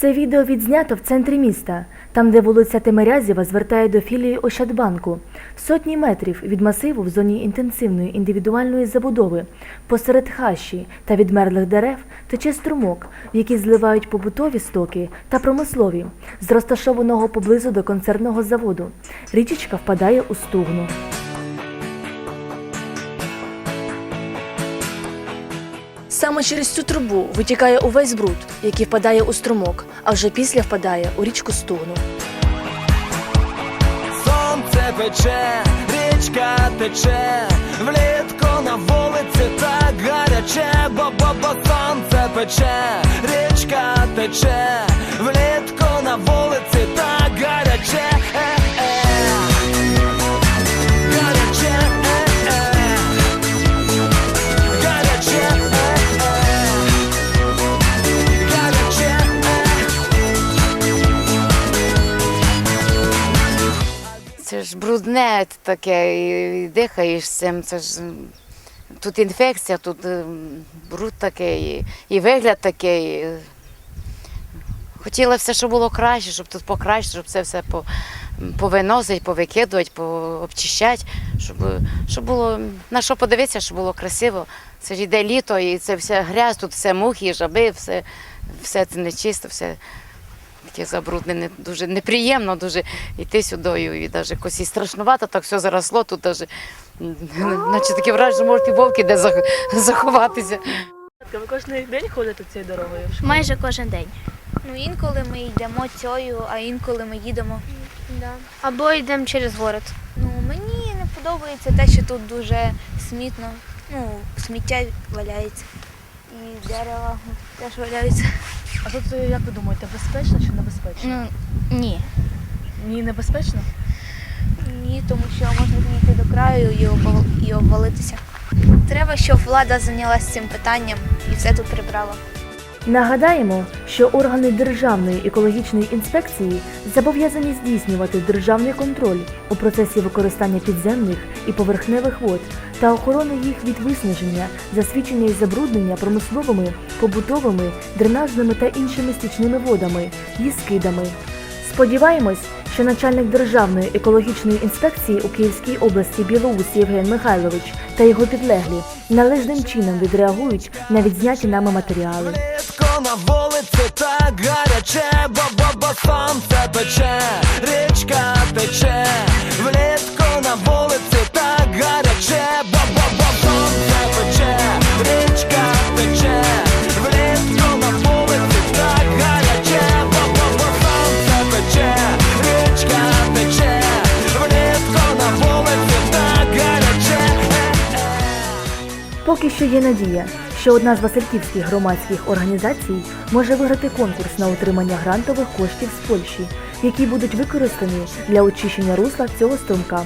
Це відео відзнято в центрі міста, там, де вулиця Тимирязєва звертає до філії Ощадбанку. Сотні метрів від масиву в зоні інтенсивної індивідуальної забудови, посеред хащі та відмерлих дерев тече струмок, в який зливають побутові стоки та промислові, з розташованого поблизу до концерного заводу. Річечка впадає у стугну. Саме через цю трубу витікає увесь бруд, який впадає у струмок, а вже після впадає у річку Стугну. Сонце пече, річка тече, влітку на вулиці так гаряче, бо-бо-бо сонце пече, річка тече, влітку на вулиці так гаряче. Це ж брудне таке, і дихаєш цим. Це ж тут інфекція, тут ем, бруд такий, і, вигляд такий. Хотіла все, щоб було краще, щоб тут покраще, щоб це все по, повиносити, повикидувати, пообчищати, щоб, щоб було на що подивитися, щоб було красиво. Це ж йде літо, і це все грязь, тут все мухи, жаби, все, все це нечисто, все таке забруднене, дуже неприємно дуже йти сюди. І навіть якось і страшнувато, так все заросло, тут навіть, наче таке враження, що можуть і вовки де заховатися. Ви кожен день ходите цією дорогою? Майже кожен день. Ну, інколи ми йдемо цією, а інколи ми їдемо. Да. Або йдемо через город. Ну, мені не подобається те, що тут дуже смітно. Ну, сміття валяється. І дерева теж валяються. А тут, е, як ви думаєте, безпечно чи небезпечно? Ну, ні. Ні, небезпечно. Ні, тому що можна підійти до краю і, обвал- і обвалитися. Треба, щоб влада зайнялася цим питанням і все тут прибрала. Нагадаємо, що органи Державної екологічної інспекції зобов'язані здійснювати державний контроль у процесі використання підземних і поверхневих вод та охорони їх від виснаження, засвідчення і забруднення промисловими, побутовими, дренажними та іншими стічними водами і скидами. Сподіваємось, що начальник Державної екологічної інспекції у Київській області Білоус Євген Михайлович та його підлеглі належним чином відреагують на відзняті нами матеріали. Поки що є надія, що одна з васильківських громадських організацій може виграти конкурс на отримання грантових коштів з Польщі, які будуть використані для очищення русла цього струмка.